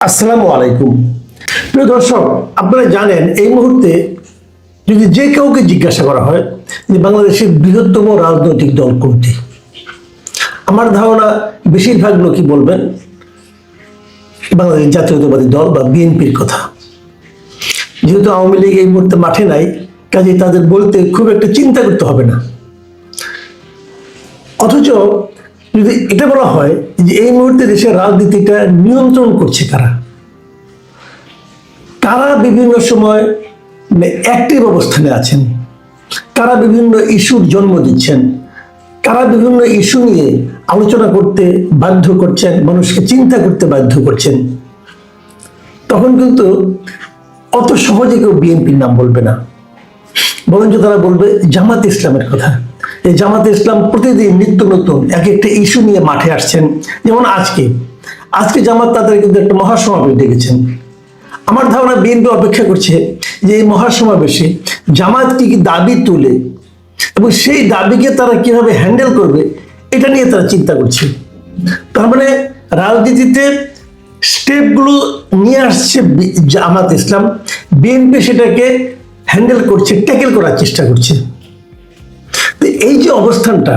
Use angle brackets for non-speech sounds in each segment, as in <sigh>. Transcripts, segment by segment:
আসসালামু আলাইকুম। প্রিয় দর্শক, আপনারা জানেন, এই মুহূর্তে যদি যে কাউকে জিজ্ঞাসা করা হয় যে বাংলাদেশের বৃহত্তম রাজনৈতিক দল কোনটি? আমার ধারণা, বেশিরভাগ লোকই বলবেন বাংলাদেশ জাতীয়তাবাদী দল বা বিএনপির কথা। যেহেতু আওয়ামী লীগ এই মুহূর্তে মাঠে নাই কাজে তাদের বলতে খুব একটা চিন্তা করতে হবে না। অথচ যদি এটা বলা হয় যে এই মুহূর্তে দেশের রাজনীতিটা নিয়ন্ত্রণ করছে কারা? কারা বিভিন্ন সময় অ্যাক্টিভ অবস্থানে আছেন? কারা বিভিন্ন ইস্যুর জন্ম দিচ্ছেন? কারা বিভিন্ন ইস্যু নিয়ে আলোচনা করতে বাধ্য করছেন? মানুষকে চিন্তা করতে বাধ্য করছেন? তখন কিন্তু অত সহজে কেউ বিএনপির নাম বলবে না। বরঞ্চ তারা বলবে জামাত ইসলামের কথা। এই জামাতে ইসলাম প্রতিদিন নিত্য নতুন এক একটা ইস্যু নিয়ে মাঠে আসছেন। যেমন আজকে। আজকে জামাত তাদের কিন্তু একটা মহাসমাবেশ ডেকেছেন। আমার ধারণা বিএনপি অপেক্ষা করছে যে এই মহাসমাবেশে জামাত কি কি দাবি তুলে এবং সেই দাবিকে তারা কীভাবে হ্যান্ডেল করবে, এটা নিয়ে তারা চিন্তা করছে। তার মানে রাজনীতিতে স্টেপগুলো নিয়ে আসছে জামাত ইসলাম। বিএনপি সেটাকে হ্যান্ডেল করছে ট্যাকেল করার চেষ্টা করছে। এই যে অবস্থানটা,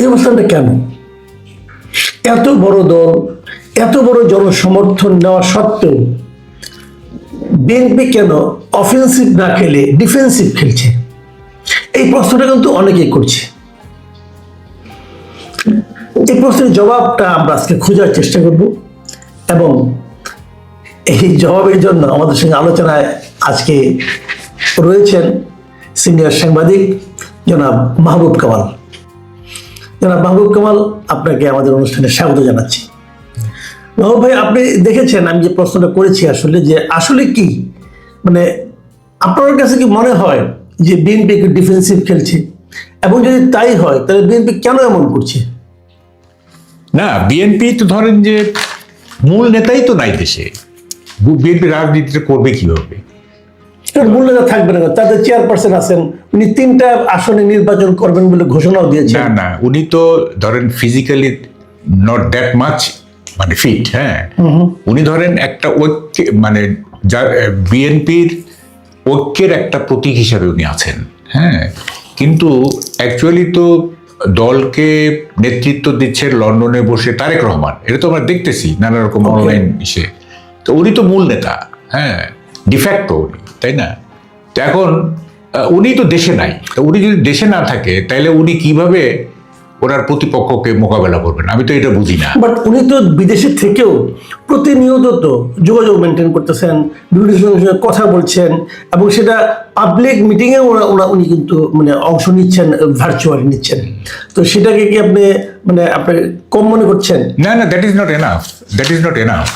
এই অবস্থানটা কেন? এত বড় দল, এত বড় জনসমর্থন নেওয়া সত্ত্বেও বিএনপি কেন অফেন্সিভ না খেলে ডিফেন্সিভ খেলছে? এই প্রশ্নটা কিন্তু অনেকেই করছে। এই প্রশ্নের জবাবটা আমরা আজকে খোঁজার চেষ্টা করব এবং এই জবাবের জন্য আমাদের সঙ্গে আলোচনায় আজকে রয়েছেন সিনিয়র সাংবাদিক জনাব মাহবুব কামাল। জনাব মাহবুব কামাল, আপনাকে আমাদের অনুষ্ঠানে স্বাগত জানাচ্ছি। মাহবুব ভাই, আপনি দেখেছেন, আমি যে প্রশ্নটা করেছি আসলে যে আসলে কি? মানে আপনার কাছে কি মনে হয় যে বিএনপি একটু ডিফেন্সিভ খেলছে? এবং যদি তাই হয়, তাহলে বিএনপি কেন এমন করছে? না, বিএনপি তো ধরেন যে মূল নেতাই তো নাই দেশে। বিএনপি রাজনীতিটা করবে কীভাবে? এর মূল্যতা থাকবে না তাদের চেয়ারপারসন আছেন উনি তিনটা আসনে নির্বাচন করবেন বলে ঘোষণাও দিয়েছেন। না না উনি তো ধরেন ফিজিক্যালি নট দ্যাট মাচ মানে ফিট হ্যাঁ। উনি ধরেন একটা ঐক্য মানে বিএনপির ঐক্যের একটা প্রতীক হিসাবে উনি আছেন হ্যাঁ। কিন্তু অ্যাকচুয়ালি তো দলকে নেতৃত্ব দিচ্ছে লন্ডনে বসে তারেক রহমান এটা তো আমরা দেখতেছি নানা রকম অনলাইন ইসে তো উনি তো মূল নেতা হ্যাঁ ডিফ্যাক্টো উনি। তাই না? তো এখন উনি তো দেশে নাই। তো উনি যদি দেশে না থাকে তাহলে উনি কীভাবে ওনার প্রতিপক্ষকে মোকাবেলা করবেন? আমি তো এটা বুঝি না। বাট উনি তো বিদেশে থেকেও প্রতিনিয়ত তো যোগাযোগ মেনটেন করতেছেন বিভিন্ন সঙ্গে কথা বলছেন এবং সেটা পাবলিক মিটিংয়ে ওরা ওরা উনি কিন্তু মানে অংশ নিচ্ছেন ভার্চুয়ালি নিচ্ছেন। তো সেটাকে কি আপনি মানে আপনি কম মনে করছেন? না না that is not enough that is not enough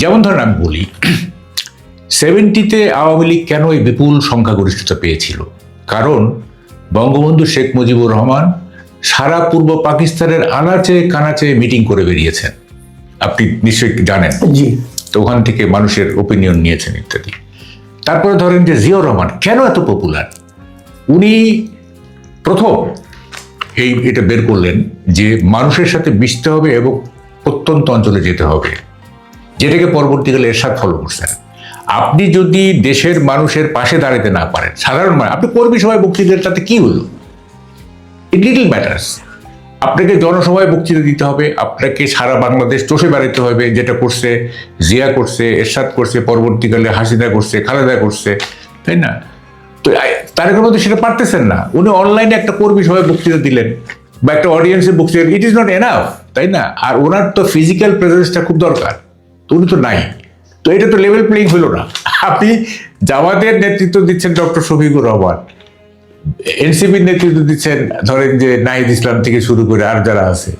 যেমন ধরেন আমি বলি সেভেন্টিতে আওয়ামী লীগ কেন এই বিপুল সংখ্যাগরিষ্ঠতা পেয়েছিল? কারণ বঙ্গবন্ধু শেখ মুজিবুর রহমান সারা পূর্ব পাকিস্তানের আনাচে কানাচে মিটিং করে বেরিয়েছেন। আপনি নিশ্চয়ই জানেন। জি। তো ওখান থেকে মানুষের ওপিনিয়ন নিয়েছেন ইত্যাদি। তারপরে ধরেন যে জিয়াউর রহমান কেন এত পপুলার উনি প্রথম এই এটা বের করলেন যে মানুষের সাথে মিশতে হবে এবং প্রত্যন্ত অঞ্চলে যেতে হবে। যেটাকে পরবর্তীকালে এরশাদ ফলো করছেন। আপনি যদি দেশের মানুষের পাশে দাঁড়াতে না পারেন, সাধারণ মানুষ, আপনি কর্মী সভায় বক্তৃতার তাতে কি হলো? ইট লিটল ম্যাটার্স আপনাকে জনসভায় বক্তৃতা দিতে হবে, আপনাকে সারা বাংলাদেশ চষে বেড়াতে হবে, যেটা করছে, জিয়া করছে, এরশাদ করছে, পরবর্তীকালে হাসিনা করছে, খালেদা করছে, তাই না? তো তারেকের মধ্যে সেটা পারতেছেন না। উনি অনলাইনে একটা কর্মী সভায় বক্তৃতা দিলেন, বা একটা অডিয়েন্সে বক্তৃতা ইট ইজ নট এনাফ তাই না? আর ওনার তো ফিজিক্যাল প্রেজেন্সটা খুব দরকার, তো উনি তো নাই। তো এটা তো লেভেল প্লেইং হলো না। আপনি জামাতের নেতৃত্ব দিচ্ছেন ডক্টর শফিকুর রহমান। এনসিপির নেতৃত্ব দিচ্ছেন ধরেন যে নাহিদ ইসলাম থেকে শুরু করে আর যারা আছে।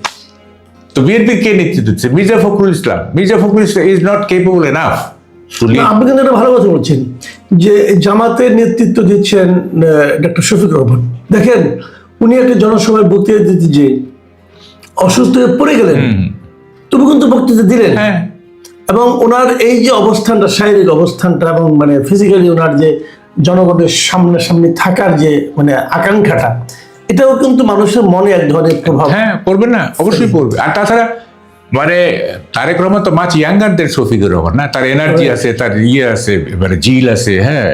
তো বিএনপি কে নেতৃত্ব দিচ্ছে? Mirza Fakhrul Islam. Mirza Fakhrul Islam is not capable enough আপনি কিন্তু একটা ভালো কথা বলছেন যে জামাতের নেতৃত্ব দিচ্ছেন ডক্টর শফিক রহমান। দেখেন উনি একটা জনসভায় বক্তৃতা দিতে যে অসুস্থ হয়ে পড়ে গেলেন তবু কিন্তু বক্তৃতা দিলেন। হ্যাঁ। এবং ওনার এই যে অবস্থানটা শারীরিক অবস্থানটা এবং মানে ফিজিক্যালি ওনার যে জনগণের সামনে সামনে থাকার যে মানে আকাঙ্ক্ষাটা এটাও কিন্তু মানুষের মনে এক ধরনের প্রভাব। হ্যাঁ পড়বে না অবশ্যই পড়বে। আর তাছাড়া মানে তারেক রহমান তো মাছ ইয়াঙ্গারদের শফিকুর রহমান না? তার এনার্জি আছে তার ইয়ে আছে মানে জিল আছে হ্যাঁ।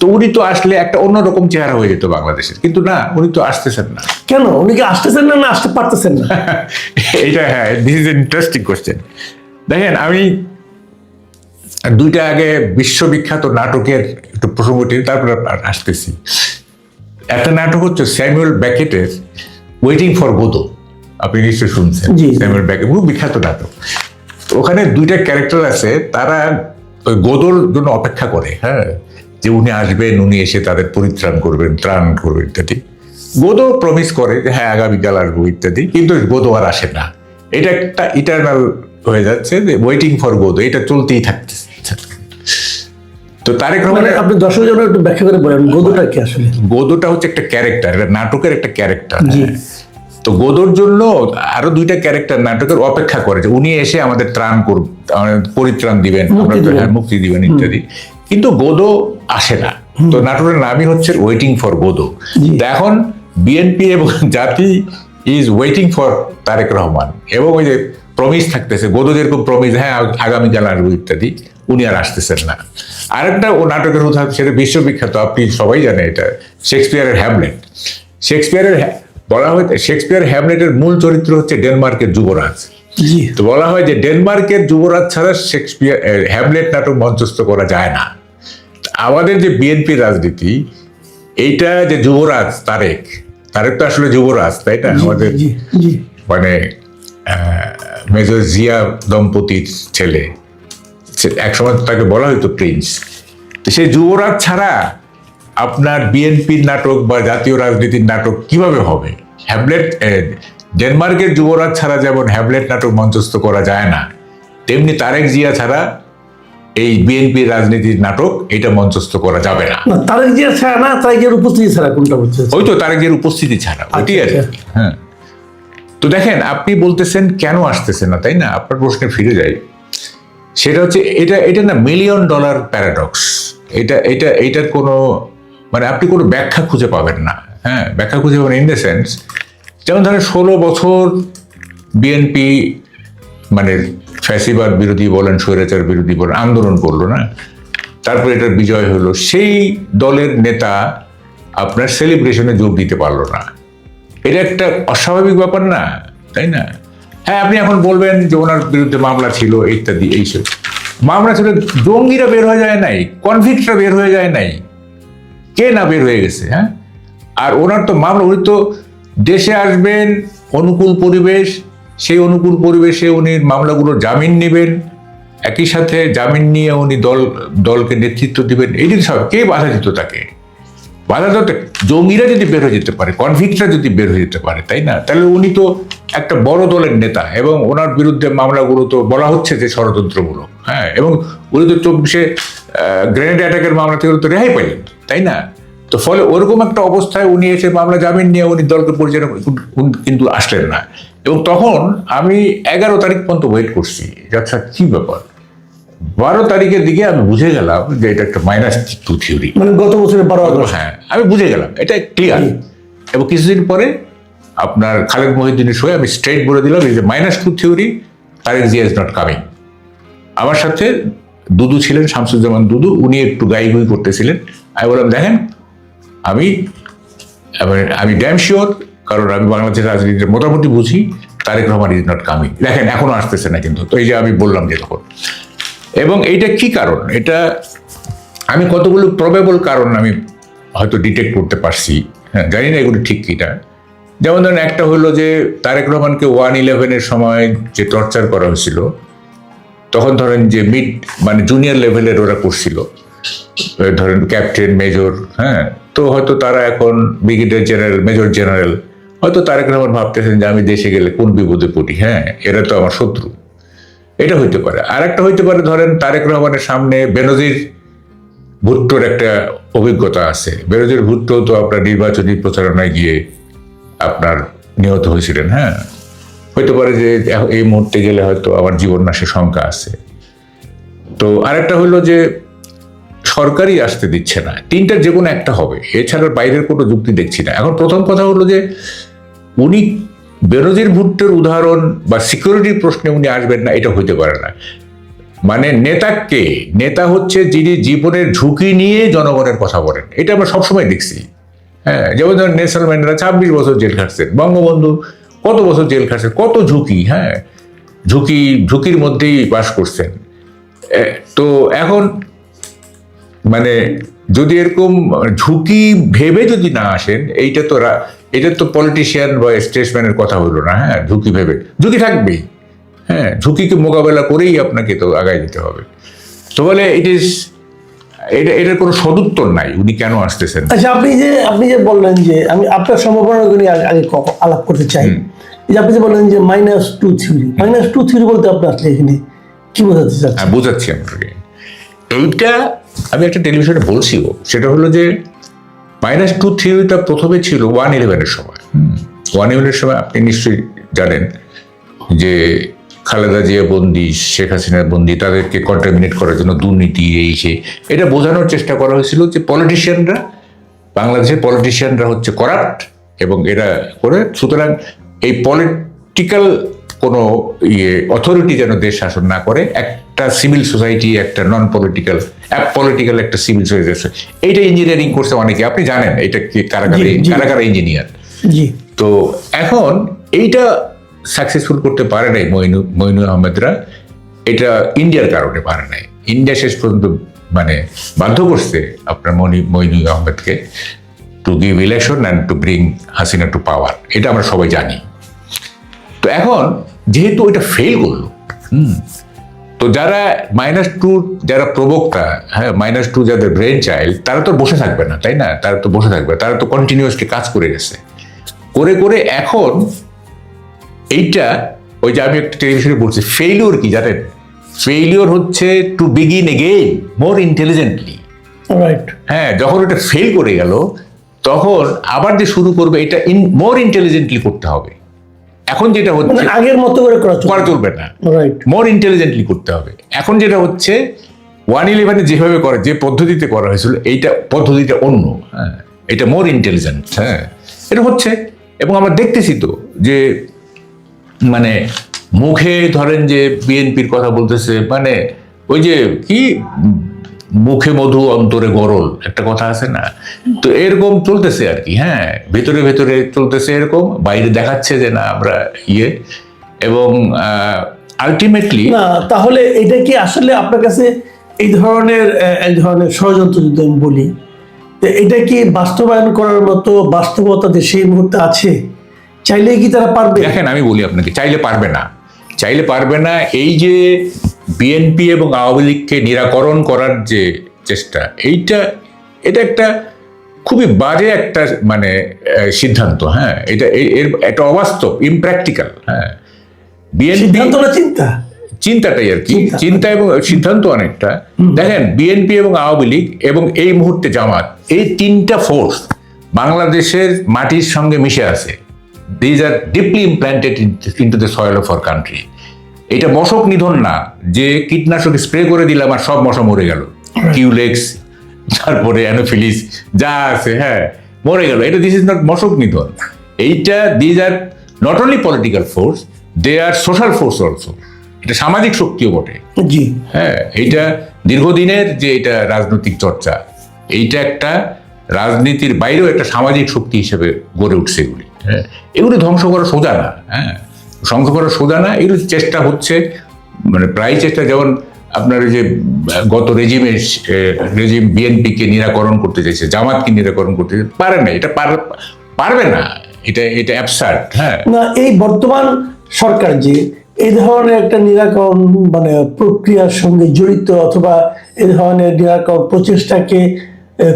তো উনি তো আসলে একটা অন্যরকম চেহারা হয়ে যেত বাংলাদেশের। কিন্তু না উনি তো আসতেছেন না। কেন? উনি কি আসতেছেন না না আসতে পারতেছেন না? <laughs> এটা হ্যাঁ দিস ইজ ইন্টারেস্টিং কোশ্চেন দেখেন আমি দুইটা আগে বিশ্ববিখ্যাত নাটকের একটু প্রসঙ্গটি তারপরে আসতেছি। একটা নাটক হচ্ছে স্যামুয়েল ব্যাকেটের ওয়েটিং ফর গোদো আপনি নিশ্চয়ই শুনছেন স্যামুয়েল ব্যাকেট খুব বিখ্যাত নাটক। ওখানে দুইটা ক্যারেক্টার আছে তারা ওই গোদোর জন্য অপেক্ষা করে হ্যাঁ? যে উনি আসবেন উনি এসে তাদের পরিত্রাণ করবেন ত্রাণ করবেন ইত্যাদি। গোদো প্রমিস করে যে হ্যাঁ আগামীকাল আসব ইত্যাদি। কিন্তু গোদো আর আসে না। এটা একটা ইটার্নাল হয়ে যাচ্ছে যে ওয়েটিং ফর গোদো এটা চলতেই থাকতেছে। তো তারেক মানে আপনি দর্শক জন একটু ব্যাখ্যা করে বলেন গদুটা কি আসলে? গোদোটা হচ্ছে একটা ক্যারেক্টার এটা নাটকের একটা ক্যারেক্টার তো গোদোর জন্য আরও দুইটা ক্যারেক্টার নাটকের অপেক্ষা করে যে উনি এসে আমাদের ত্রাণ করব আমাদের পরিত্রাণ দিবেন মুক্তি দিবেন। হ্যাঁ, ইত্যাদি। কিন্তু গোদো আসে না। তো নাটকের নামই হচ্ছে ওয়েটিং ফর গোদো। এখন বিএনপি এবং জাতি is waiting for Tarique Rahman. এবং ওই যে প্রমিস থাকতেছে। গোদো যেরকম প্রমিস হ্যাঁ আগামীকাল আসব ইত্যাদি উনি আর আসতেছেন না। আরেকটা ও নাটকের উদাহরণ সেটা বিশ্ববিখ্যাত আপনি সবাই জানেন এটা শেক্সপিয়ারের হ্যামলেট। শেক্সপিয়ারের বলা হয় শেক্সপিয়ার হ্যামলেটের মূল চরিত্র হচ্ছে ডেনমার্কের যুবরাজ। তো বলা হয় যে ডেনমার্কের যুবরাজ ছাড়া শেক্সপিয়ার হ্যামলেট নাটক মঞ্চস্থ করা যায় না। আমাদের যে বিএনপি রাজনীতি এইটা যে যুবরাজ তারেক তারেক তো আসলে যুবরাজ তাই না? আমাদের মানে আহ, মেজর জিয়া দম্পতির ছেলে। একসময় তাকে বলা হতো প্রিন্স। তো সেই যুবরাজ ছাড়া আপনার বিএনপির নাটক বা জাতীয় রাজনীতির নাটক কীভাবে হবে? হ্যাবলেট ডেনমার্কের যুবরাজ ছাড়া যেমন হ্যাবলেট নাটক মঞ্চস্থ করা যায় না তেমনি তারেক জিয়া ছাড়া এই বিএনপির রাজনীতির নাটক এটা মঞ্চস্থ করা যাবে না। তারেক জিয়া ছাড়া না তারেক জিয়ার উপস্থিতি ছাড়া কোনটা বলছে ওই তো তারেক জিয়ার উপস্থিতি ছাড়া ওইটাই আর আচ্ছা, হ্যাঁ। তো দেখেন, আপনি বলতেছেন, কেন আসতেছেন না? তাই না? আপনার প্রশ্নে ফিরে যাই। সেটা হচ্ছে, এটা এটা না মিলিয়ন ডলার প্যারাডক্স এটা এটা, এটার কোনো মানে আপনি কোনো ব্যাখ্যা খুঁজে পাবেন না। হ্যাঁ ব্যাখ্যা খুঁজে পাবেন ইন দ্য সেন্স যেমন ধরেন ষোলো বছর বিএনপি মানে ফ্যাসিবাদ বিরোধী বলেন, স্বৈরাচার বিরোধী বলেন, আন্দোলন করল, না? তারপরে এটার বিজয় হলো। সেই দলের নেতা আপনার সেলিব্রেশনে যোগ দিতে পারল না। এটা একটা অস্বাভাবিক ব্যাপার না, তাই না? হ্যাঁ আপনি এখন বলবেন যে ওনার বিরুদ্ধে মামলা ছিল, ইত্যাদি এইসব মামলা ছিল, জঙ্গিরা বের হয়ে যায় নাই কনভিক্টরা বের হয়ে যায় নাই। কে না বের হয়ে গেছে হ্যাঁ? আর ওনার তো মামলা, উনি তো দেশে আসবেন, অনুকূল পরিবেশ, সেই অনুকূল পরিবেশে উনি মামলাগুলো জামিন নেবেন। একই সাথে জামিন নিয়ে উনি দল, দলকে নেতৃত্ব দিবেন, এই সব, কে বাধা দিত তাকে? বাধা দিত জঙ্গিরা যদি বের হয়ে যেতে পারে কনভিক্টরা যদি বের হয়ে যেতে পারে, তাই না? তাহলে উনি তো একটা বড় দলের নেতা এবং ওনার বিরুদ্ধে মামলাগুলো তো বলা হচ্ছে যে ষড়যন্ত্রমূলক হ্যাঁ? এবং উনি তো চব্বিশে গ্রেনেড অ্যাটাকের মামলা থেকে তো রেহাই পাইলেন, তাই না? তো ফলে ওরকম একটা অবস্থায় উনি এসে মামলা জামিন নিয়ে উনি দলকে পরিচালনা কিন্তু আসলেন না। এবং তখন আমি এগারো তারিখ পর্যন্ত ওয়েট করছি আচ্ছা কি ব্যাপার? বারো তারিখের দিকে আমি বুঝে গেলাম যে এটা একটা মাইনাস টু থিওরি মানে গত বছরের বারো হ্যাঁ আমি বুঝে গেলাম এটা ক্লিয়ার এবং কিছুদিন পরে আপনার খালেদ মহিউদ্দিনের সঙ্গে আমি স্ট্রেট বলে দিলাম যে minus two theory Tarique Zia is not coming আমার সাথে দুদু ছিলেন শামসুজ্জামান দুদু উনি একটু গাই গুই করতেছিলেন। আমি বললাম দেখেন আমি আমি ড্যাম শিওর কারণ আমি বাংলাদেশের রাজনীতির মোটামুটি বুঝি Tarique Rahman is not coming দেখেন এখনও আসতেছে না কিন্তু। তো এই যে আমি বললাম যে তখন। এবং এইটা কি কারণ? এটা আমি কতগুলো প্রবেবল কারণ আমি হয়তো ডিটেক্ট করতে পারছি। হ্যাঁ জানি না এগুলো ঠিক কিনা। যেমন ধরেন একটা হলো যে তারেক রহমানকে ওয়ান ইলেভেনের সময় যে টর্চার করা হয়েছিল, তখন ধরেন যে মিড মানে জুনিয়র লেভেলের ওরা করছিল। ধরেন ক্যাপ্টেন মেজর হ্যাঁ তো হয়তো তারা এখন ব্রিগেডিয়ার জেনারেল মেজর জেনারেল হয়তো তারেক রহমান ভাবতেছেন যে আমি দেশে গেলে কোন বিপদে পড়ি? হ্যাঁ এরা তো আমার শত্রু। এটা হইতে পারে। আর একটা হইতে পারে, ধরেন তারেক রহমানের সামনে বেনজির ভুট্টোর একটা অভিজ্ঞতা আছে। বেনজির ভুট্টো তো আপনার নির্বাচনী প্রচারণায় গিয়ে আপনার নিহত হয়েছিলেন হ্যাঁ? হইতে পারে যে এই মুহূর্তে গেলে হয়তো আমার জীবন নাশে শঙ্কা আছে। তো আরেকটা হলো যে সরকারই আসতে দিচ্ছে না। তিনটার যে কোনো একটা হবে। এছাড়া বাইরের কোনো যুক্তি দেখছি না। এখন প্রথম কথা হলো যে উনি বেনজির ভুট্টোর উদাহরণ বা সিকিউরিটির প্রশ্নে উনি আসবেন না, এটা হইতে পারে না। মানে নেতাকে নেতা হচ্ছে যিনি জীবনের ঝুঁকি নিয়ে জনগণের কথা বলেন। এটা আমরা সবসময় দেখছি। হ্যাঁ যেমন ধরেন নেলসন ম্যান্ডেলা ছাব্বিশ বছর জেল খাটছেন। বঙ্গবন্ধু কত বছর জেল খাটছেন? কত ঝুঁকি? হ্যাঁ ঝুঁকি, ঝুঁকির মধ্যেই বাস করছেন। তো এখন মানে যদি এরকম ঝুঁকি ভেবে যদি না আসেন, এইটা তো এটা তো পলিটিশিয়ান বা স্টেটসম্যানের কথা হলো না হ্যাঁ? ঝুঁকি ভেবে। ঝুঁকি থাকবেই হ্যাঁ? ঝুঁকিকে মোকাবেলা করেই আপনাকে তো আগায় যেতে হবে। তো বলে ইট ইজ এটা এটার কোনো সদুত্তর নাই উনি কেন আসতেছেন? আচ্ছা আপনি যে আপনি যে বললেন যে আমি আপনার সম্ভাবনাগুলো নিয়ে আগে- আলাপ করতে চাই। যে আপনি যে বললেন যে minus two theory minus two theory বলতে আপনি আসলে এখানে কি বোঝাতে চাচ্ছেন? হ্যাঁ বোঝাচ্ছি আপনাকে। এইটা আমি একটা টেলিভিশনে বলছিও। সেটা হলো যে মাইনাস টু থিওরিটা প্রথমে ছিল ওয়ান ইলেভেনের সময়। ওয়ান ইলেভেনের সময় আপনি নিশ্চয়ই জানেন যে খালেদা জিয়া বন্দি শেখ হাসিনা বন্দি তাদেরকে কন্টামিনেট করার জন্য দুর্নীতি এই সে। এটা বোঝানোর চেষ্টা করা হয়েছিল যে পলিটিশিয়ানরা বাংলাদেশের পলিটিশিয়ানরা হচ্ছে করাপ্ট এবং এরা করে সুতরাং এই পলিটিক্যাল কোনো ইয়ে অথরিটি যেন দেশ শাসন না করে একটা সিভিল সোসাইটি একটা নন পলিটিক্যাল অ্যাপ পলিটিক্যাল একটা সিভিল সোসাইটি এইটা ইঞ্জিনিয়ারিং করছে অনেকে আপনি জানেন এটা কি কারা কারা জি, জি। কারা কারা ইঞ্জিনিয়ার তো এখন এইটা সাকসেসফুল করতে পারে নাই মইনু মইনু আহমেদরা। এটা ইন্ডিয়ার কারণে পারে নাই। ইন্ডিয়া শেষ পর্যন্ত মানে বাধ্য করছে আপনার মনি মইনু আহমেদকে to give election and to bring Hasina to power এটা আমরা সবাই জানি। তো এখন যেহেতু এটা ফেল করল। হুম, তো যারা মাইনাস টু যারা প্রবক্তা হ্যাঁ মাইনাস টু যাদের ব্রেন চাইল্ড তারা তো বসে থাকবে না তাই না? তারা তো বসে থাকবে তারা তো কন্টিনিউয়াসলি কাজ করে গেছে। করে করে এখন এইটা ওই যে আমি একটা টেলিভিশনে বলছি ফেইলিওর কি জানেন? ফেইলিওর হচ্ছে to begin again more intelligently right হ্যাঁ যখন ওটা ফেল করে গেল তখন আবার যে শুরু করবে এটা ইন মোর ইন্টেলিজেন্টলি করতে হবে। এখন যেটা মানে হচ্ছে আগের মতো করে করা চলবে। না। মোর ইন্টেলিজেন্টলি করতে হবে। এখন যেটা হচ্ছে ওয়ান ইলেভেনে যেভাবে করে যে পদ্ধতিতে করা হয়েছিল এইটা পদ্ধতিটা অন্য। হ্যাঁ এটা মোর ইন্টেলিজেন্ট হ্যাঁ। এটা হচ্ছে এবং আমরা দেখতেছি তো যে মানে মুখে ধরেন যে বিএনপির কথা বলতেছে মানে ওই যে কি মুখে মধু অন্তরে গরল একটা কথা আছে না? তো এরকম চলতেছে আর কি হ্যাঁ? ভেতরে ভেতরে চলতেছে এরকম বাইরে দেখাচ্ছে যে না আমরা ইয়ে। এবং আলটিমেটলি না তাহলে এটা কি আসলে আপনার কাছে এই ধরনের এক ধরনের ষড়যন্ত্র যদি আমি বলি তো এটা কি বাস্তবায়ন করার মতো বাস্তবতা দেশে এই মুহূর্তে আছে? চাইলে কি তারা পারবে? দেখেন আমি বলি আপনাকে চাইলে পারবে না। চাইলে পারবে না এই যে বিএনপি এবং আওয়ামী লীগকে নিরাকরণ করার যে চেষ্টা এইটা এটা একটা খুবই বাজে একটা মানে সিদ্ধান্ত হ্যাঁ। এটা এর একটা অবাস্তব ইমপ্র্যাকটিক্যাল হ্যাঁ। বিএনপি চিন্তা? চিন্তাটাই আর কি। চিন্তা। এবং সিদ্ধান্ত অনেকটা। দেখেন বিএনপি এবং আওয়ামী লীগ এবং এই মুহূর্তে জামাত এই তিনটা ফোর্স বাংলাদেশের মাটির সঙ্গে মিশে আছে। These are deeply implanted into the soil of our country এটা মশক নিধন না যে কীটনাশক স্প্রে করে দিলাম আর সব মশা মরে গেল। কিউলেক্স তারপরে অ্যানোফিলিস যা আছে হ্যাঁ মরে গেল। এটা দিস ইজ নট মশক নিধন। এইটা these are not only political force they are social force also এটা সামাজিক শক্তিও বটে। জি। হ্যাঁ এইটা দীর্ঘদিনের যে এটা রাজনৈতিক চর্চা এইটা একটা রাজনীতির বাইরেও একটা সামাজিক শক্তি হিসেবে গড়ে উঠছে এগুলি। হ্যাঁ এগুলি ধ্বংস করা সোজা না। হ্যাঁ ধ্বংস করা সোজা না এগুলি চেষ্টা হচ্ছে মানে প্রায় চেষ্টা যেমন আপনার ওই যে গত রেজিমের রেজিম বিএনপিকে নিরাকরণ করতে চাইছে জামাতকে নিরাকরণ করতে চাইছে পারে না এটা পার- পারবে না এটা এটা অ্যাবসার্ট হ্যাঁ। না এই বর্তমান সরকার যে এই ধরনের একটা নিরাকরণ মানে প্রক্রিয়ার সঙ্গে জড়িত অথবা এই ধরনের নিরাকরণ প্রচেষ্টাকে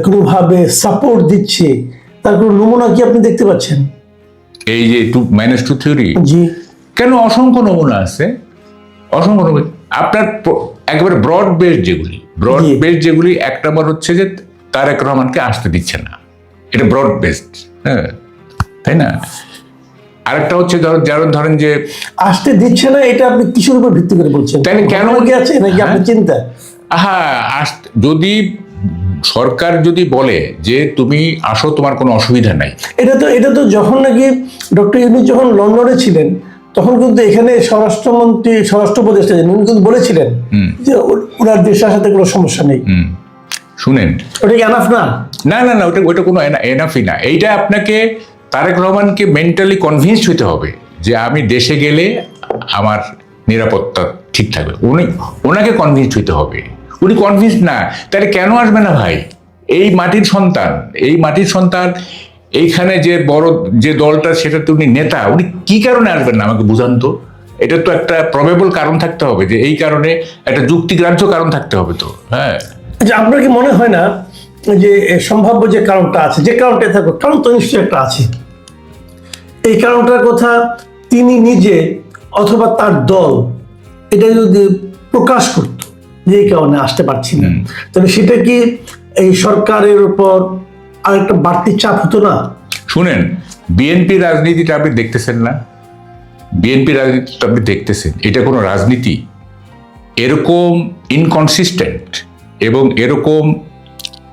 কোনোভাবে সাপোর্ট দিচ্ছে তার কোনো নমুনা কি আপনি দেখতে পাচ্ছেন? এই যে টু মাইনাস টু থিওরি জি। কেন অসংখ্য নমুনা আছে? অসংখ্য নমুনা। আপনার একেবারে ব্রড বেস যেগুলি ব্রড। বেস যেগুলি এক নম্বর হচ্ছে যে তারেক রহমানকে আসতে দিচ্ছে না। এটা ব্রড বেসড হ্যাঁ তাই না? আরেকটা হচ্ছে ধরো যেমন ধরেন যে আসতে দিচ্ছে না এটা আপনি কিসের উপর ভিত্তি করে বলছেন? তাহলে কেন- কি আছে নাকি আপনার চিন্তা? হ্যাঁ আস যদি সরকার যদি বলে যে তুমি আসো তোমার কোনো অসুবিধা নাই। এটা তো এটা তো যখন নাকি ডক্টর ইউনুস যখন লন্ডনে ছিলেন তখন কিন্তু এখানে স্বরাষ্ট্রমন্ত্রী স্বরাষ্ট্র উপদেষ্টা উনি কিন্তু বলেছিলেন যে ওনার দেশে আসাতে কোনো সমস্যা নেই। শুনেন। ওটা কি এনাফ না? না না না ওটা ওটা কোনো এনাফই না। এইটা আপনাকে তারেক রহমানকে মেন্টালি কনভিন্সড হতে হবে যে আমি দেশে গেলে আমার নিরাপত্তা ঠিক থাকবে। উনি ওনাকে কনভিন্সড হতে হবে। উনি কনভিন্স না। তাহলে কেন আসবে না ভাই? এই মাটির সন্তান এই মাটির সন্তান এইখানে যে বড় যে দলটা সেটা তো উনি নেতা। উনি কি কারণে আসবেন না? আমাকে বুঝান তো। এটা তো একটা প্রবেবল কারণ থাকতে হবে যে এই কারণে একটা যুক্তিগ্রাহ্য কারণ থাকতে হবে তো। হ্যাঁ। আচ্ছা আপনার কি মনে হয় না যে সম্ভাব্য যে কারণটা আছে যে কারণটা থাকুক কারণ তো নিশ্চয়ই একটা আছে। এই কারণটার কথা তিনি নিজে অথবা তার দল এটা যদি প্রকাশ করত যে এই কারণে আসতে পারছি না। তাহলে সেটা কি এই সরকারের উপর আরেকটা বাড়তি চাপ হতো না? শুনেন বিএনপি রাজনীতিটা আপনি দেখতেছেন না? বিএনপি রাজনীতিটা আপনি দেখতেছেন। এটা কোনো রাজনীতি। এরকম ইনকনসিস্টেন্ট এবং এরকম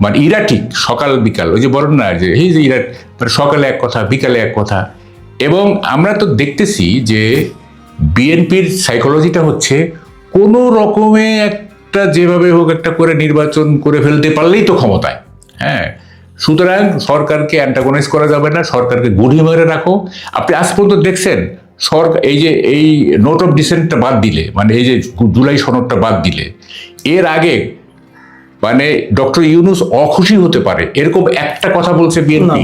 মানে ইরাটিক সকাল বিকাল। ওই যে বলেন না, যে এই যে ইরাট মানে সকালে এক কথা, বিকালে এক কথা। এবং আমরা তো দেখতেছি যে বিএনপির সাইকোলজিটা হচ্ছে কোনো রকমে একটা যেভাবে হোক একটা করে নির্বাচন করে ফেলতে পারলেই তো ক্ষমতায়। হ্যাঁ? সুতরাং সরকারকে অ্যান্টাগোনাইজ করা যাবে না সরকারকে গুড়ি মেরে রাখো। আপনি আজ পর্যন্ত দেখছেন সরকার এই যে এই নোট অফ ডিসেন্টটা বাদ দিলে মানে এই যে জুলাই সনদটা বাদ দিলে এর আগে মানে ডক্টর ইউনুস অখুশি হতে পারে এরকম একটা কথা বলছে বিএনপি।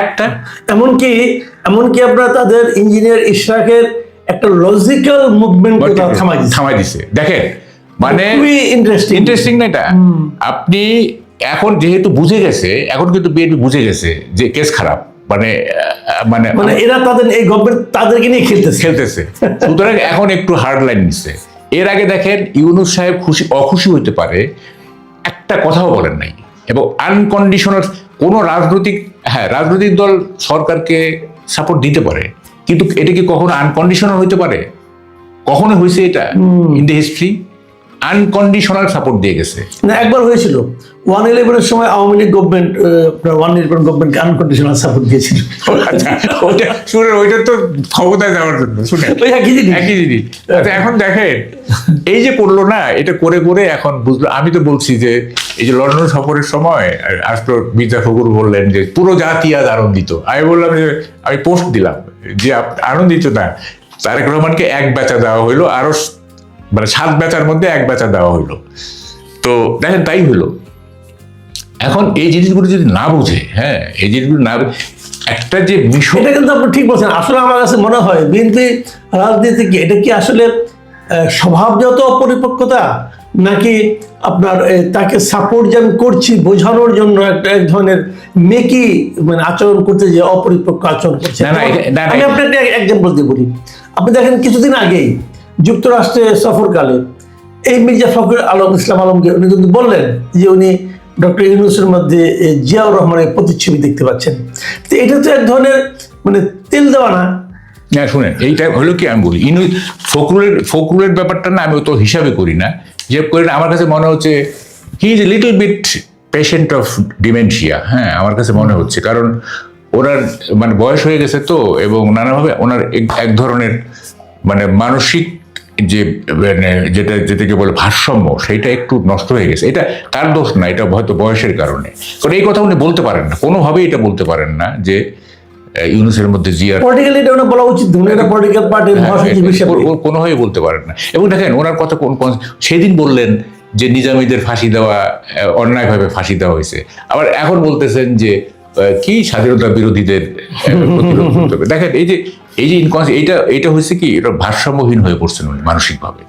একটা? এমনকি এমনকি আপনারা তাদের ইঞ্জিনিয়ার ইশরাকের একটা লজিক্যাল মুভমেন্ট থামাই দিচ্ছে দিছে। দেখেন মানে ইন্টারেস্টিং ইন্টারেস্টিং না এটা? আপনি এখন যেহেতু বুঝে গেছে এখন কিন্তু বিএনপি বুঝে গেছে যে কেস খারাপ। মানে মানে মানে এরা তাদের এই গভর্নমেন্ট তাদেরকে নিয়ে খেলতেছে। খেলতেছে। সুতরাং এখন একটু হার্ড লাইন নিচ্ছে এর আগে দেখেন ইউনুস সাহেব খুশি অখুশি হতে পারে একটা কথাও বলেন নাই। এবং আনকন্ডিশনাল কোনো রাজনৈতিক হ্যাঁ রাজনৈতিক দল সরকারকে সাপোর্ট দিতে পারে। কিন্তু এটা কি কখনো আনকন্ডিশনাল হইতে পারে? কখনো হয়েছে এটা in the history unconditional support দিয়ে গেছে। না একবার হয়েছিল। ওয়ান ইলেভেনের সময় Awami League government one eleven গভর্নমেন্টকে আনকন্ডিশনাল সাপোর্ট দিয়েছিল। আচ্ছা ওইটা শুনে ওইটা তো ক্ষমতায় যাওয়ার জন্য শুনে একই জিনিস। একই জিনিস। আচ্ছা এখন দেখেন এই যে করল না এটা করে করে এখন বুঝলো আমি তো বলছি যে এই যে লন্ডন সফরের সময় আসলো মির্জা ফখরুল বললেন যে পুরো জাতি আজ আনন্দিত। আমি বললাম যে আমি পোস্ট দিলাম যে আনন্দিত না। তারেক রহমানকে এক বেচা দেওয়া হইল আরও মানে সাত বেচার মধ্যে এক বেচা দেওয়া হইল। তো দেখেন তাই হইল। এখন এই জিনিসগুলো যদি না বুঝে হ্যাঁ এই জিনিসগুলো না একটা যে মিশন এটা কিন্তু আপনি ঠিক বলছেন। আসলে আমার কাছে মনে হয় বিএনপি রাজনীতি কি এটা কি আসলে স্বভাবজাত অপরিপক্কতা নাকি আপনার তাকে সাপোর্ট যে আমি করছি বোঝানোর জন্য একটা এক ধরনের মেকি মানে আচরণ করতে যে অপরিপক্ক আচরণ করছে? আমি আপনাকে এক্সাম্পল দিয়ে বলি। আপনি দেখেন কিছুদিন আগেই যুক্তরাষ্ট্রে সফরকালে এই মির্জা ফখরুল আলম, ইসলাম আলমকে উনি কিন্তু বললেন যে উনি ডক্টর ইউনুসের মধ্যে জিয়াউর রহমানের প্রতিচ্ছবি দেখতে পাচ্ছেন। তো এটা তো এক ধরনের মানে তেল দেওয়া না। হ্যাঁ শুনেন, এইটা হলো কি আমি বলি ইনু ফকরুলের ফকরুলের ব্যাপারটা না আমি তো হিসাবে করি না। যে করি না আমার কাছে মনে হচ্ছে he is little bit patient of dementia হ্যাঁ আমার কাছে মনে হচ্ছে। কারণ ওনার মানে বয়স হয়ে গেছে তো, এবং নানাভাবে ওনার এক ধরনের মানে মানসিক যে মানে যেটা যেটাকে বলে ভারসাম্য সেটা একটু নষ্ট হয়ে গেছে। এটা তার দোষ না এটা হয়তো বয়সের কারণে। কারণ এই কথা উনি বলতে পারেন না। কোনোভাবেই এটা বলতে পারেন না যে ইউনুসের মধ্যে জিয়ার পলিটিক্যালি এটা বলা উচিত একটা পলিটিক্যাল পার্টির মহাসচিব হিসেবে। ও- ও কোনোভাবেই বলতে পারেন না। এবং দেখেন ওনার কথা কোন সেদিন বললেন যে নিজামীদের ফাঁসি দেওয়া অন্যায়ভাবে ফাঁসি দেওয়া হয়েছে। আবার এখন বলতেছেন যে কি স্বাধীনতা বিরোধীদের <laughs> প্রতিরোধ করতে হবে? দেখেন এই যে এই যে ইনকনস এইটা এটা হয়েছে কি এটা ভারসাম্যহীন হয়ে পড়ছেন উনি মানসিকভাবে।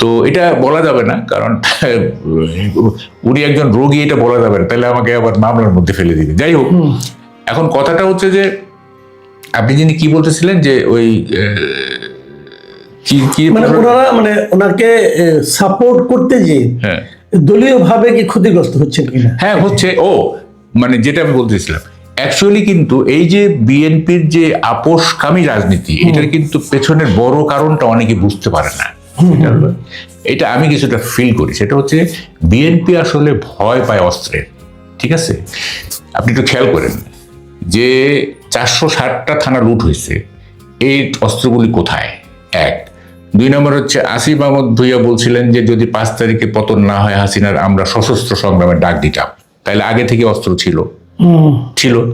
তো এটা বলা যাবে না কারণ <laughs> উনি একজন রোগী এটা বলা যাবে না। তাহলে আমাকে আবার মামলার মধ্যে ফেলে দিবে। যাই হোক এখন কথাটা হচ্ছে যে আপনি যিনি কি বলতেছিলেন যে ওই কি কি মানে ওনারা মানে ওনাকে সাপোর্ট করতে যে হ্যাঁ। দলীয় ভাবে কি ক্ষতিগ্রস্ত হচ্ছেন কিনা? হ্যাঁ হচ্ছে ও মানে যেটা আমি বলতেছিলাম অ্যাকচুয়ালি কিন্তু এই যে বিএনপির যে আপোষকামী রাজনীতি এটার কিন্তু পেছনের বড় কারণটা অনেকে বুঝতে পারে না। এটা আমি কিছুটা ফিল করি। সেটা হচ্ছে বিএনপি আসলে ভয় পায় অস্ত্রের ঠিক আছে? আপনি একটু খেয়াল করেন যে চারশো ষাটটা থানা লুট হয়েছে। এই অস্ত্রগুলি কোথায়? এক। দুই নম্বর হচ্ছে আসিফ আহমদ ভুইয়া বলছিলেন যে যদি পাঁচ তারিখে পতন না হয় হাসিনার আমরা সশস্ত্র সংগ্রামে ডাক দিতাম। তাহলে আগে থেকে অস্ত্র ছিল। ছিল।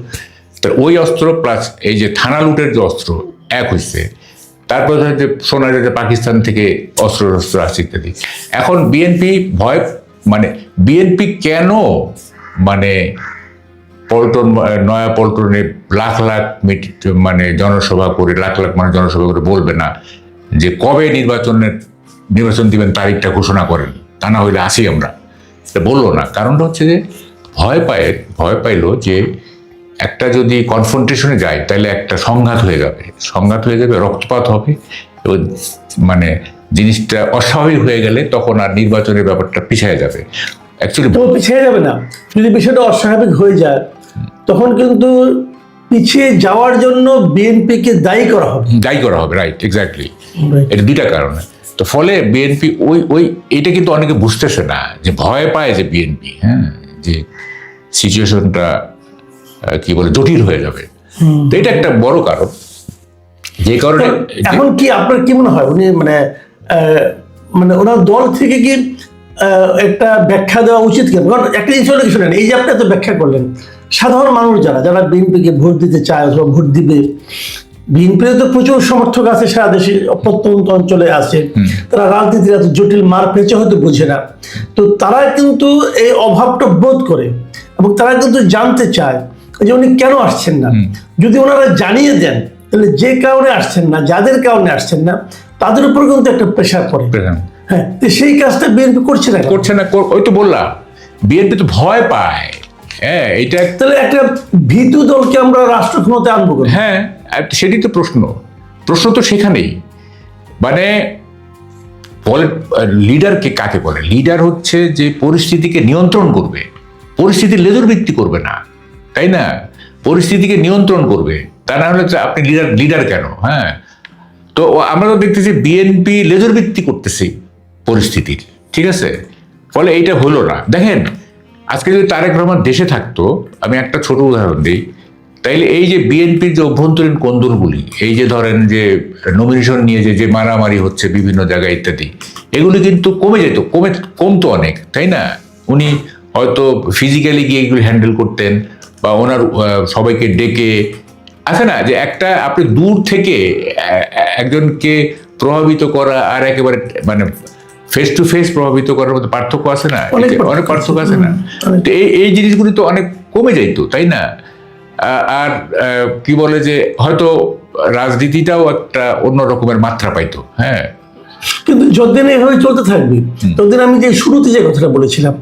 তো ওই অস্ত্র প্লাস এই যে থানা লুটের যে অস্ত্র এক হয়েছে তারপর যে শোনা যায় যে পাকিস্তান থেকে অস্ত্র শস্ত্র আসছে ইত্যাদি। এখন বিএনপি ভয় মানে বিএনপি কেন মানে পল্টন নয়া পল্টনে লাখ লাখ মিট- মানে জনসভা করে লাখ লাখ মানুষ জনসভা করে বলবে না যে কবে নির্বাচনের নির্বাচন দিবেন তারিখটা ঘোষণা করেন। তা না হইলে আসি আমরা। বলল না। কারণটা হচ্ছে যে ভয় পায় ভয় পাইলো যে একটা যদি কনফ্রন্টেশনে যায় তাহলে একটা সংঘাত হয়ে যাবে। সংঘাত হয়ে যাবে রক্তপাত হবে। এবং মানে জিনিসটা অস্বাভাবিক হয়ে গেলে তখন আর নির্বাচনের ব্যাপারটা পিছিয়ে যাবে। অ্যাকচুয়ালি তো পিছিয়ে যাবে না। যদি বিষয়টা অস্বাভাবিক হয়ে যায় তখন কিন্তু পিছিয়ে যাওয়ার জন্য বিএনপিকে দায়ী করা হবে। দায়ী করা হবে রাইট এক্স্যাক্টলি এটা দুইটা কারণে। তো ফলে বিএনপি ওই ওই এটা কিন্তু অনেকে বুঝতেছে না যে ভয় পায় যে বিএনপি হ্যাঁ যে সিচুয়েশনটা কি বলে জটিল হয়ে যাবে। তো এটা একটা বড় কারণ। যে কারণে এখন কি আপনার কি মনে হয়? উনি মানে মানে ওনার দল থেকে কি একটা ব্যাখ্যা দেওয়া উচিত কেন? কারণ একটা জিনিস হলো কি শোনেন এই যে আপনি এত ব্যাখ্যা করলেন সাধারণ মানুষ যারা যারা বিএনপিকে ভোট দিতে চায় অথবা ভোট দিবে বিএনপির তো প্রচুর সমর্থক আছে সারা দেশে প্রত্যন্ত অঞ্চলে আছে। তারা রাজনীতির এত জটিল মার পেঁচে হয়তো বোঝে না। তো তারা কিন্তু এই অভাবটা বোধ করে। এবং তারা কিন্তু জানতে চায় যে উনি কেন আসছেন না। যদি ওনারা জানিয়ে দেন তাহলে যে কারণে আসছেন না যাদের কারণে আসছেন না তাদের উপর কিন্তু একটা প্রেশার পড়ে। হ্যাঁ তো সেই কাজটা বিএনপি করছে না করছে না ওই তো বললাম বিএনপি তো ভয় পায়। হ্যাঁ এটা তাহলে একটা ভীতু দলকে আমরা রাষ্ট্র ক্ষমতায় আনব? হ্যাঁ সেটি তো প্রশ্ন। প্রশ্ন তো সেখানেই। মানে লিডারকে কাকে বলে? লিডার হচ্ছে যে পরিস্থিতিকে নিয়ন্ত্রণ করবে। পরিস্থিতির লেজুর ভিত্তি করবে না, তাই না? পরিস্থিতিকে নিয়ন্ত্রণ করবে। তা না হলে আপনি লিডার লিডার কেন? হ্যাঁ? তো আমরা তো দেখতেছি বিএনপি লেজুর ভিত্তি করতেছি পরিস্থিতির, ঠিক আছে? ফলে এইটা হলো না। দেখেন, আজকে যদি তারেক রহমান দেশে থাকতো, আমি একটা ছোট উদাহরণ দিই। তাইলে এই যে বিএনপির যে অভ্যন্তরীণ কন্দলগুলি, এই যে ধরেন যে নমিনেশন নিয়ে যে যে মারামারি হচ্ছে বিভিন্ন জায়গায় ইত্যাদি, এগুলি কিন্তু কমে যেত, কমে, কমতো অনেক, তাই না? উনি হয়তো ফিজিক্যালি গিয়ে এগুলি হ্যান্ডেল করতেন বা ওনার সবাইকে ডেকে। আছে না যে একটা আপনি দূর থেকে একজনকে প্রভাবিত করা আর একেবারে মানে ফেস টু ফেস প্রভাবিত করার মধ্যে পার্থক্য আছে না? অনেক যে অনেক পার্থক্য পার্থক্য আছে না? তো এই এই জিনিসগুলি তো অনেক কমে যাইতো তাই না? আর কি বলে যে হয়তো রাজনীতিটাও একটা অন্য রকমের মাত্রা পাইতো হ্যাঁ। কিন্তু যতদিন এভাবে চলতে থাকবে ততদিন আমি যে শুরুতে যে কথাটা বলেছিলাম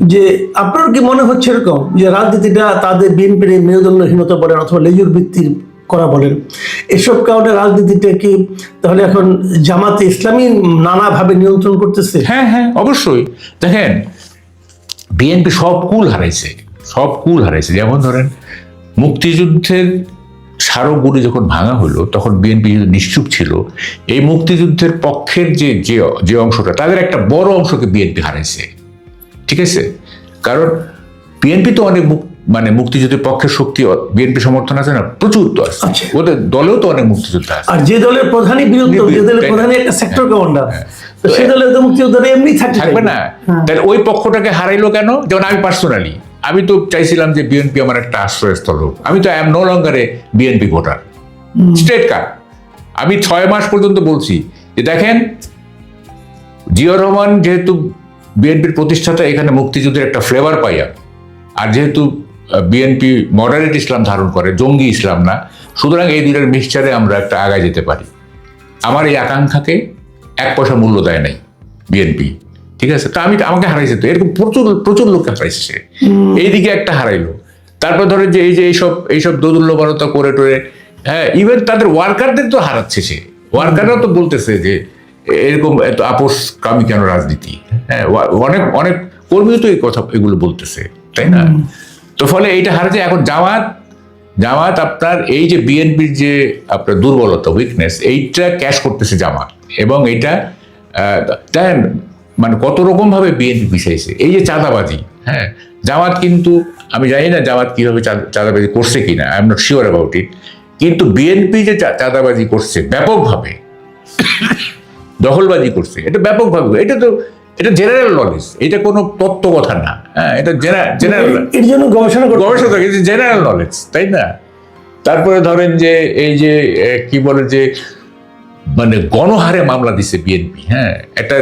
যে আপনার কি মনে হচ্ছে এরকম যে রাজনীতিটা তাদের বিএনপির মেরুদণ্ডহীনতা বলেন অথবা লেজুর ভিত্তির করা বলেন? এসব কারণে রাজনীতিটা কি তাহলে এখন জামাতে ইসলামী নানাভাবে নিয়ন্ত্রণ করতেছে? হ্যাঁ হ্যাঁ অবশ্যই। দেখেন, বিএনপি সব কুল হারাইছে, সব কুল হারাইছে। যেমন ধরেন, মুক্তিযুদ্ধের স্মারকগুলি যখন ভাঙা হলো, তখন বিএনপি নিশ্চুপ ছিল, এই মুক্তিযুদ্ধের পক্ষের যে যে অংশটা, তাদের একটা বড় অংশকে বিএনপি হারাইছে। ঠিক আছে? কারণ বিএনপি তো অনেক মানে মুক্তিযুদ্ধের পক্ষে শক্তি বিএনপি সমর্থন আছে না? প্রচুর তো আছে। আচ্ছা। ওদের দলেও তো অনেক মুক্তিযোদ্ধা আছে। আর যে দলের প্রধানই বিরুদ্ধ যে দলের প্রধানই একটা সেক্টর কমান্ডার সেই দলের তো মুক্তিযোদ্ধারা এমনি থাকবে না। তাহলে ওই পক্ষটাকে হারাইলো কেন? যেমন আমি পার্সোনালি আমি তো চাইছিলাম যে বিএনপি আমার একটা আশ্রয়স্থল হোক। আমি তো am no longer a BNP voter straight card আমি ছয় মাস পর্যন্ত বলছি যে দেখেন জিয়া রহমান যেহেতু বিএনপির প্রতিষ্ঠাতা এখানে মুক্তিযুদ্ধের একটা ফ্লেভার পাইয়া। আর যেহেতু বিএনপি মডারেট ইসলাম ধারণ করে জঙ্গি ইসলাম না সুতরাং এই দুইটার মিক্সচারে আমরা একটা আগায় যেতে পারি। আমার এই আকাঙ্ক্ষাকে এক পয়সা মূল্য দেয় নাই বিএনপি ঠিক আছে? তা আমি আমাকে হারাইছে তো এরকম প্রচুর প্রচুর লোককে হারাইছে। এইদিকে একটা হারাইলো। তারপর ধরে যে এই যে এইসব এইসব দোদুল্যমানতা করে টোরে হ্যাঁ ইভেন তাদের ওয়ার্কারদের তো হারাচ্ছে সে। ওয়ার্কাররা তো বলতেছে যে এরকম এত আপোষ কামি কেন রাজনীতি? হ্যাঁ অনেক অনেক কর্মীও তো এই কথা এগুলো বলতেছে তাই না? তো ফলে এইটা হারাচ্ছে। এখন জামাত জামাত আপনার এই যে বিএনপির যে আপনার দুর্বলতা উইকনেস এইটা ক্যাশ করতেছে জামাত। এবং এইটা আহ, দেন মানে কত রকম ভাবে বিএনপি পিছাইছে এই যে চাঁদাবাজি হ্যাঁ জামাত কিন্তু আমি জানি না জামাত কীভাবে চাঁদ- চাঁদাবাজি করছে কিনা I am not sure about it কিন্তু বিএনপি যে চাঁদাবাজি করছে ব্যাপকভাবে দখলবাজি করছে। এটা ব্যাপকভাবে। এটা তো এটা জেনারেল নলেজ এটা কোনো তত্ত্ব কথা না। হ্যাঁ এটা জেনারেল এর জন্য গবেষণা গবেষণা এটা জেনারেল নলেজ তাই না? তারপরে ধরেন যে এই যে কি বলে যে মানে গণহারে মামলা দিছে বিএনপি হ্যাঁ? একটা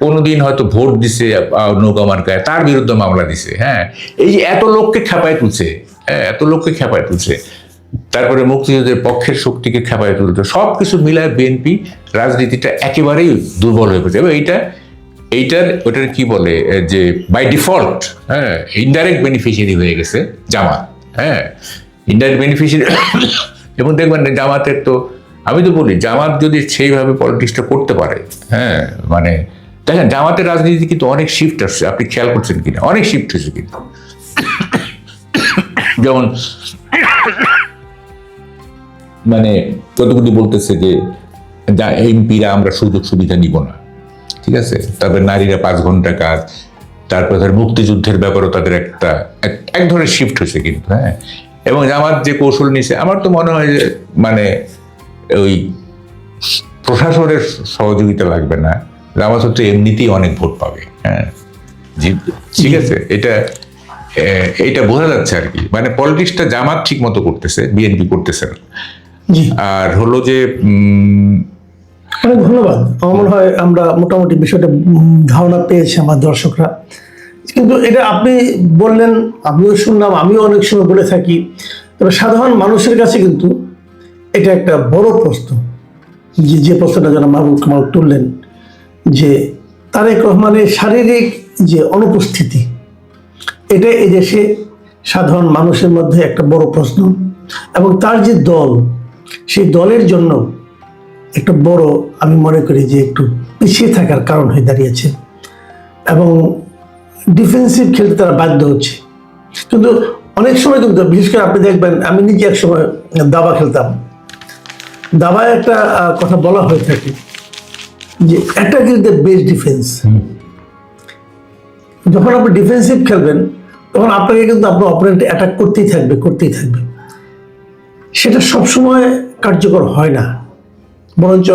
কোনোদিন হয়তো ভোট দিছে নৌকা মার্কায় তার বিরুদ্ধে মামলা দিছে হ্যাঁ? এই যে এত লোককে খেপায় তুলছে হ্যাঁ এত লোককে খেপায় তুলছে। তারপরে মুক্তিযুদ্ধের পক্ষের শক্তিকে খেপায় তুলছে সব কিছু মিলায় বিএনপি রাজনীতিটা একেবারেই দুর্বল হয়ে পড়ছে। এবং এইটা এইটার ওটার কি বলে যে বাই ডিফল্ট হ্যাঁ ইনডাইরেক্ট বেনিফিশিয়ারি হয়ে গেছে জামাত হ্যাঁ। ইনডাইরেক্ট বেনিফিশিয়ারি এবং দেখবেন জামাতের তো আমি তো বলি, জামাত যদি সেইভাবে পলিটিক্সটা করতে পারে হ্যাঁ মানে দেখেন, জামাতের রাজনীতি কিন্তু অনেক শিফট আসছে। আপনি খেয়াল করছেন কিনা? অনেক শিফট হয়েছে কিন্তু। যেমন মানে কতগুলি বলতেছে যে যা এমপিরা আমরা সুযোগ সুবিধা নিব না। ঠিক আছে? তারপরে নারীরা পাঁচ ঘণ্টা কাজ, তারপরে ধর মুক্তিযুদ্ধের ব্যাপারও তাদের একটা, এক- ধরনের শিফট হয়েছে কিন্তু হ্যাঁ? এবং আমার যে কৌশল নিছে আমার তো মনে হয় যে মানে ওই প্রশাসনের সহযোগিতা লাগবে না। জামাত হচ্ছে এমনিতেই অনেক ভোট পাবে হ্যাঁ? ঠিক আছে? এটা এটা বোঝা যাচ্ছে আর কি। মানে পলিটিক্সটা জামাত ঠিক মতো করতেছে বিএনপি করতেছে না। আর হলো যে অনেক ধন্যবাদ। আমার মনে হয় আমরা মোটামুটি বিষয়টা ধারণা পেয়েছি আমার দর্শকরা। কিন্তু এটা আপনি বললেন আমিও শুনলাম আমিও অনেক সময় বলে থাকি তবে সাধারণ মানুষের কাছে কিন্তু এটা একটা বড় প্রশ্ন। যে যে প্রশ্নটা যেন মাহবুব কামাল তুললেন যে তারেক রহমানের শারীরিক যে অনুপস্থিতি এটা এদেশে সাধারণ মানুষের মধ্যে একটা বড় প্রশ্ন। এবং তার যে দল সেই দলের জন্য একটা বড় আমি মনে করি যে একটু পিছিয়ে থাকার কারণ হয়ে দাঁড়িয়েছে। এবং ডিফেন্সিভ খেলতে তারা বাধ্য হচ্ছে। কিন্তু অনেক সময় কিন্তু বিশেষ করে আপনি দেখবেন আমি নিজে এক সময় দাবা খেলতাম। দাবায় একটা কথা বলা হয়ে থাকে যে একটা কিন্তু বেস্ট ডিফেন্স যখন আপনি ডিফেন্সিভ খেলবেন তখন আপনাকে কিন্তু আপনার অপারেন্ট অ্যাটাক করতেই থাকবে করতেই থাকবে। সেটা সবসময় কার্যকর হয় না। বরঞ্চ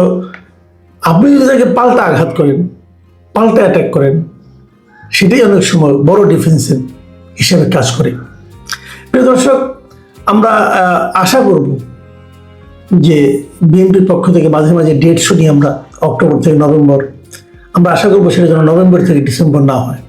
আপনি যদি তাকে পাল্টা আঘাত করেন, পাল্টা অ্যাটাক করেন, সেটাই অনেক সময় বড় ডিফেন্সিভ হিসেবে কাজ করে। প্রিয় দর্শক, আমরা আশা করব যে বিএনপির পক্ষ থেকে মাঝে মাঝে ডেট শুনি আমরা অক্টোবর থেকে নভেম্বর, আমরা আশা করব সেটা যেন নভেম্বর থেকে ডিসেম্বর না হয়।